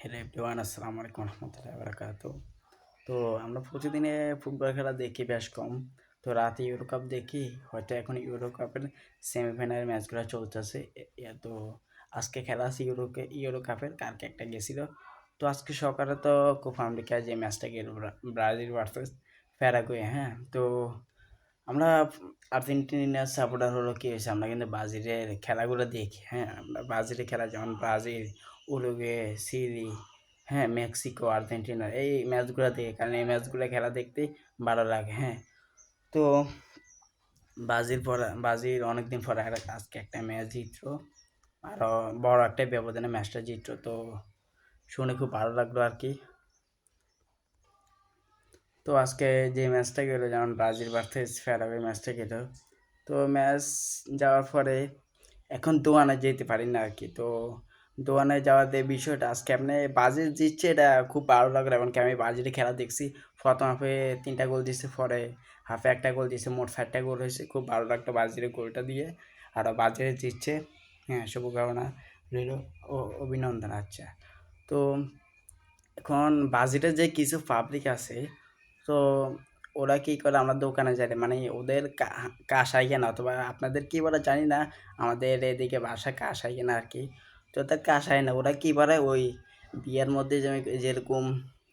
Hello everyone, আসসালামু আলাইকুম রহমতুল্লাহ বারাকাতু তো আমরা প্রতিদিনে ফুটবল খেলা দেখি বেশ কম। তো রাতে ইউরো কাপ দেখি, হয়তো এখন ইউরো কাপের সেমিফাইনাল ম্যাচগুলো চলতেছে। তো আজকে খেলা আছে ইউরোকে ইউরো কাপের কালকে একটা গেছিল। তো আজকে সকালে তো কোপা আমেরিকা যে ম্যাচটা গেল, ব্রা- ব্রাজিল ভার্সেস প্যারাগুয়ে হ্যাঁ? তো আমরা আর্জেন্টিনার সাপোর্টার হলো কি হয়েছে? আমরা কিন্তু ব্রাজিলের খেলাগুলো দেখি হ্যাঁ? আমরা ব্রাজিলের খেলা যেমন ব্রাজিল, উরুগুয়ে সিরি হ্যাঁ? মেক্সিকো, আর্জেন্টিনা, এই ম্যাচগুলো দেখে। কারণ এই ম্যাচগুলো খেলা দেখতে ভালো লাগে হ্যাঁ? তো ব্রাজিল পরে, ব্রাজিল অনেকদিন পরে আজকে একটা ম্যাচ জিতলো। আরও বড় একটা ব্যবধানে ম্যাচটা জিতলো। তো শুনে খুব ভালো লাগল আর কি। তো আজকে যে ম্যাচটা গেলো, যেমন ব্রাজিল ভার্সেস ফেরাবে ম্যাচটা গেলো, তো ম্যাচ যাওয়ার পরে এখন দোয়ানে যেতে পারি না আর কি। তো দোয়ানে যাওয়াতে বিষয়টা আজকে আপনি ব্রাজিল জিতছে এটা খুব ভালো লাগল, এমনকি আমি ব্রাজিলের খেলা দেখছি। প্রথম হাফে তিনটা গোল দিচ্ছে পরে হাফে একটা গোল দিচ্ছে মোট চারটা গোল হয়েছে, খুব ভালো লাগল ব্রাজিলের গোলটা দিয়ে। আর ব্রাজিল জিতছে হ্যাঁ শুভকামনা রইল, ও, অভিনন্দন আচ্ছা। তো এখন ব্রাজিলের যে কিছু পাবলিক আছে তো ওরা কী করে আমরা দোকানে যাই? মানে ওদের কাঁসাই কেনা অথবা আপনাদের কী বলে জানি না, আমাদের এদিকে ভাষা কাঁসাই কেনা আর কি। তো ওদের কাঁসাই না, ওরা কী বলে ওই বিয়ের মধ্যে যেরকম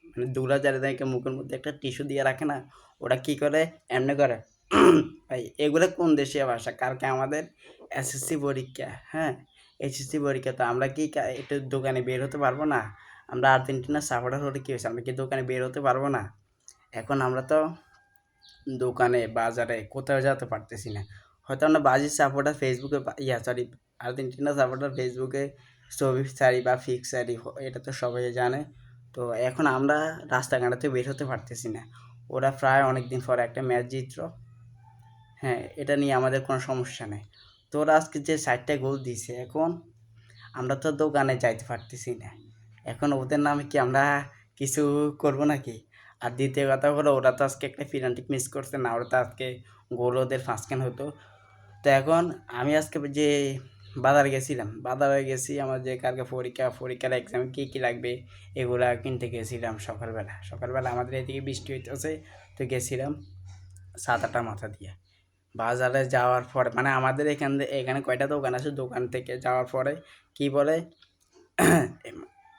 মানে দুলা চারিদিকে মুখের মধ্যে একটা টিস্যু দিয়ে রাখে না, ওরা কী করে? এমনি করে। ভাই, এগুলো কোন দেশীয় ভাষা? কালকে আমাদের এসএসসি পরীক্ষা হ্যাঁ? এসএসসি পরীক্ষা, তো আমরা কি কা- একটু দোকানে বের হতে পারব না? আমরা আর্জেন্টিনার সাপোর্টার হলে কী হয়েছে? আমরা কি দোকানে বের হতে পারব না? এখন আমরা তো দোকানে, বাজারে কোথাও যেতে পারতেছি না। হয়তো আমরা বাজির সাপোর্টার ফেসবুকে ইয়া সরি আর্জেন্টিনা সাপোর্টার ফেসবুকে ছবি সারি বা ফিক্স সারি এটা তো সবাই জানে। তো এখন আমরা রাস্তাঘাটাতে বের হতে পারতেছি না। ওরা প্রায় অনেক দিন পরে একটা ম্যাচ জিতল। হ্যাঁ এটা নিয়ে আমাদের কোনো সমস্যা নেই। তো ওরা আজকে যে সাইডটা গোল দিছে এখন, আমরা তো দোকানে যাইতে পারতেছি না। এখন ওদের নামে কি আমরা কিছু করব নাকি? আর দ্বিতীয় কথা হলো, ওরা তো আজকে একটা ফিনান্টিক মিস করছে না, ওরা তো আজকে গোল ওদের ফাঁসকেন হতো? তো এখন আমি আজকে যে বাজারে গেছিলাম, বাজারে গেছি, আমার যে কালকে পরীক্ষা, পরীক্ষার এক্সামে কী কী লাগবে, এগুলা কিনতে গেছিলাম সকালবেলা। সকালবেলা আমাদের এদিকে বৃষ্টি হইতেছে, তো গেছিলাম সাত আটটা মাথা দিয়ে। বাজারে যাওয়ার পরে মানে আমাদের এখান, এখানে কয়টা দোকান আছে, দোকান থেকে যাওয়ার পরে কি বলে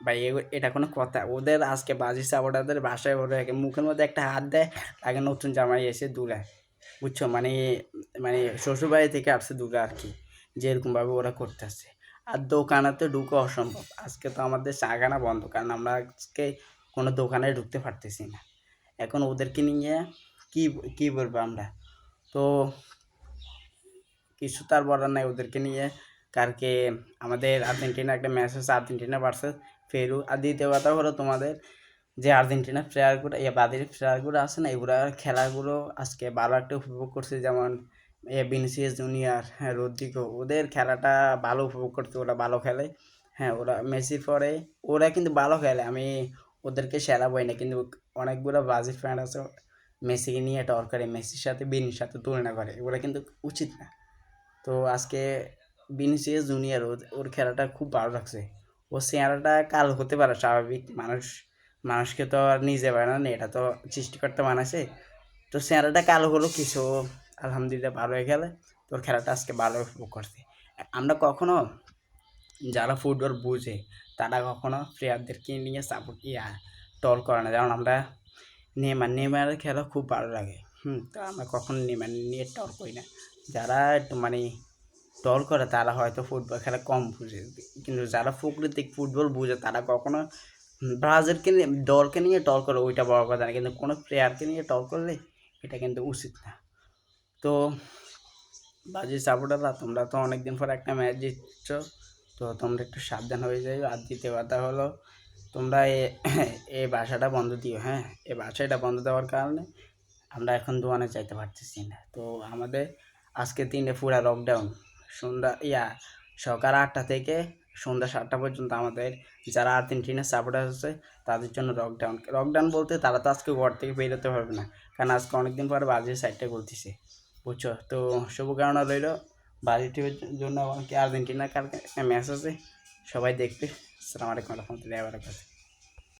ভাই এটা কোনো কথা। ওদের আজকে বাজি সাপোর্টারদের বাসায় ওরা মুখের মধ্যে একটা হাত দেয়, তাকে নতুন জামাই এসে দুলায়। বুঝছ? মানে মানে শ্বশুরবাড়ি থেকে আসছে দুলা আর কি যেরকমভাবে ওরা করতেছে। আর দোকানে তো ঢুকে অসম্ভব। আজকে তো আমাদের চাগানা বন্ধ, কারণ আমরা আজকে কোনো দোকানে ঢুকতে পারতেছি না। এখন ওদেরকে নিয়ে কি কি বলব আমরা? তো কিছু তার বলার নাই, ওদেরকে নিয়ে কালকে আমাদের আর্জেন্টিনা একটা ম্যাচ আছে আর্জেন্টিনা ভার্সেস পেরু আর দ্বিতীয় কথা হলো তোমাদের যে আর্জেন্টিনার প্লেয়ারগুলো ইয়ে বাদের প্লেয়ারগুলো আছে না, এগুলো খেলাগুলো আজকে ভালো একটা উপভোগ করছে। যেমন, এ বিনিসিয়াস জুনিয়র হ্যাঁ রদ্রিগো, ওদের খেলাটা ভালো উপভোগ করছে, ওরা ভালো খেলে। হ্যাঁ ওরা মেসির পরে, ওরা কিন্তু ভালো খেলে, আমি ওদেরকে সেরা বই না, কিন্তু অনেকগুলো ব্রাজিল ফ্যান আছে, মেসিকে নিয়ে টর করে, মেসির সাথে বিনির সাথে তুলনা করে, এগুলো কিন্তু উচিত না। তো আজকে বিনিসিয়াস জুনিয়র ওর খেলাটা খুব ভালো লাগছে। ও চেহারাটা কাল হতে পারে স্বাভাবিক। মানুষ, মানুষকে তো আর নিজে বানায় না, এটা তো সৃষ্টিকর্তা বানাইছে। তো চেহারাটা কালো হলো কিছু, আলহামদুলিল্লাহ ভালো হয়ে গেলে। তোর খেলাটা আজকে ভালো উপভোগ করছে। আমরা কখনো যারা ফুটবল বুঝে, তারা কখনো প্লেয়ারদেরকে নিয়ে সাপোর্ট ইয়া টল করে না। যেমন আমরা নেমার নেমারের খেলা খুব ভালো লাগে। হুম, তো আমরা কখনো নেমার নিয়ে টল করি না। যারা একটু মানে টল করে তারা হয়তো ফুটবল খেলা কম বুঝে। কিন্তু যারা প্রকৃতিক ফুটবল বুঝে, তারা কখনো ব্রাজিলকে নিয়ে, দলকে নিয়ে টল করে, ওইটা বড় কথা না। কিন্তু কোনো প্লেয়ারকে নিয়ে টল করলে এটা কিন্তু উচিত না। তো বাজি সাপোর্টাররা, তোমরা তো অনেকদিন পর একটা ম্যাচ জিতছ, তো তোমরা একটু সাবধান হয়ে যাও আর দ্বিতীয় কথা হলো, তোমরা এ- এই বাসাটা বন্ধ দিও হ্যাঁ? এই বাসাটা বন্ধ দেওয়ার কারণে আমরা এখন দোকানে চাইতে পারতেছি না। তো আমাদের আজকে তিনটে পুরা লকডাউন সন্ধ্যা, ইয়া, সকাল আটটা থেকে সন্ধ্যা সাতটা পর্যন্ত আমাদের যারা আর্জেন্টিনার সাপোর্টার আছে, তাদের জন্য লকডাউন লকডাউন বলতে তারা তো আজকে ঘর থেকে বেরোতে পারবে না, কারণ আজকে অনেকদিন পর বাজির সাইডটা বলতেছে বুঝছ? তো শুভকামনা রইল বাজি টিভির জন্য আমাকে আর্জেন্টিনার কালকে ম্যাচ আছে, সবাই দেখবে। আসসালামু আলাইকুম রহমতুল্লাহ বারাকাতুহু।